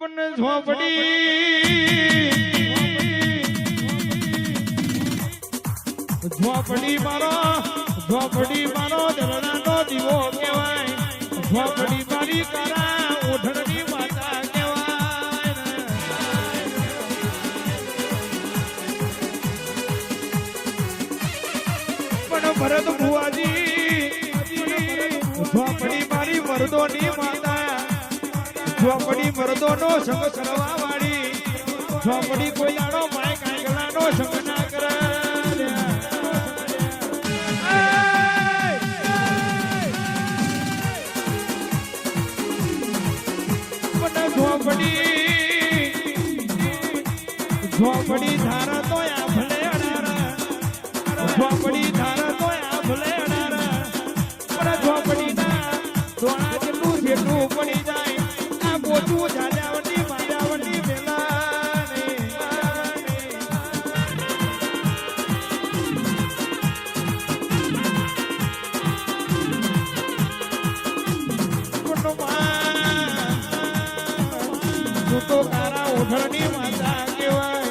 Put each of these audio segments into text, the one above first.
પણ ઝોપડી. ઝોપડી મારો ઝોપડી મારો દરણાનો દીવો કહેવાય. ઝોપડી મારી કરા ઓઢણની માતા કહેવાય. પણ ભરત ભુવાજી, ઝોપડી મારી મરદોની માતા ઝોપડી મરદોનો સંગ કરવા વાળી ઝોપડી કોઈ દાડો માય કાંગલાનો સંગ ના કરે. ઝોપડી ઝોપડી ધારા તો આ અડારા. ઝોપડી ધારા તો આ અડારા. પણ ઝોપડી ના દોણા જેટલું જેટલું પડી જાય. આ પોચું જાજાવટી માજાવટી મેલા તું તો તારા માતા કહેવાય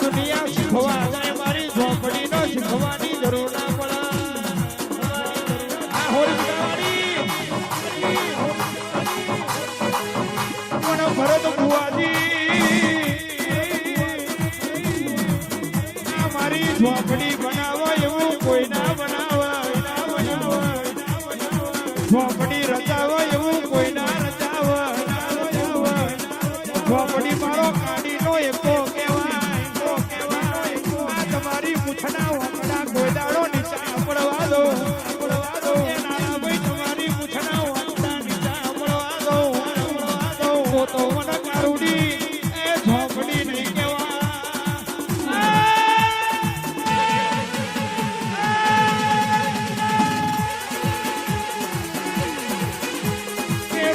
દુનિયા શીખવા મારી ઝોપડીનો શીખવાની જરૂર ના ઝોપડી રચાવો એવું કોઈ ના રચાવો ઝોપડી મારો કાઢી નો એકો કેવાય તમારી મૂછડા વાંકડા કોઈ દાડો નીચા પડવા દો. તમારી પૂછના વાંકડા નીચા પડવા દો. તો મને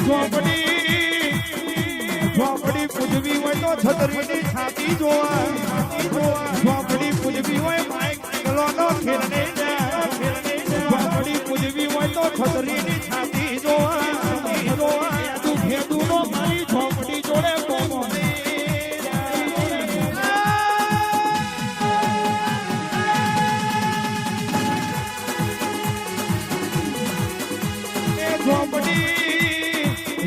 ઝોપડી ઝોપડી પૂજવી હોય તો છતરીની છાતી જોવા ઝોપડી પૂજવી હોય માઈક ગલોનો ખેરને ઝોપડી પૂજવી હોય તો છતરીની છાતી જોવા. તું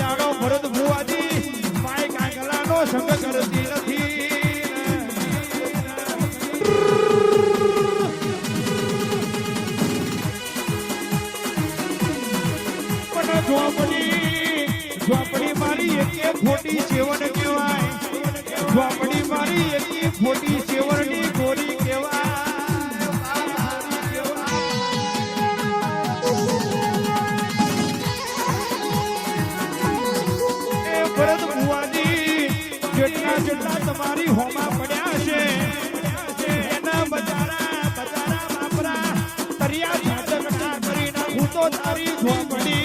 દાડો ભરત ભુવાજી માય કાંગલાનો સંગ કરતી નથી. પણ ઝોપડી મારી એક ખોટી જીવન કહેવાય. ઝોપડી મારી એકે જેટલા તમારી હોમાં પડ્યા છે, એના બજારા બજારા બાપરા, તરિયા જાતક ના કરી નાખું તો તારી ઝોપડી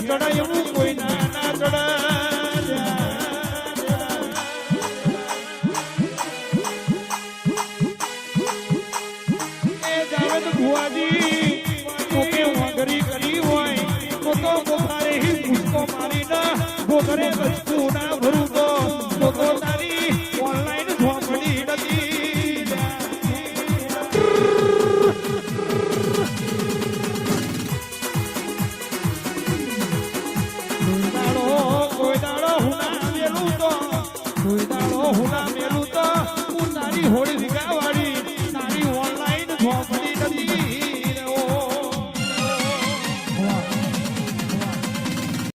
ચડાય એવું કોઈના ના ચડા ભુવાજી કોકે વાંગરી કરી હોય તો તો ગોખારે હી ગોખરે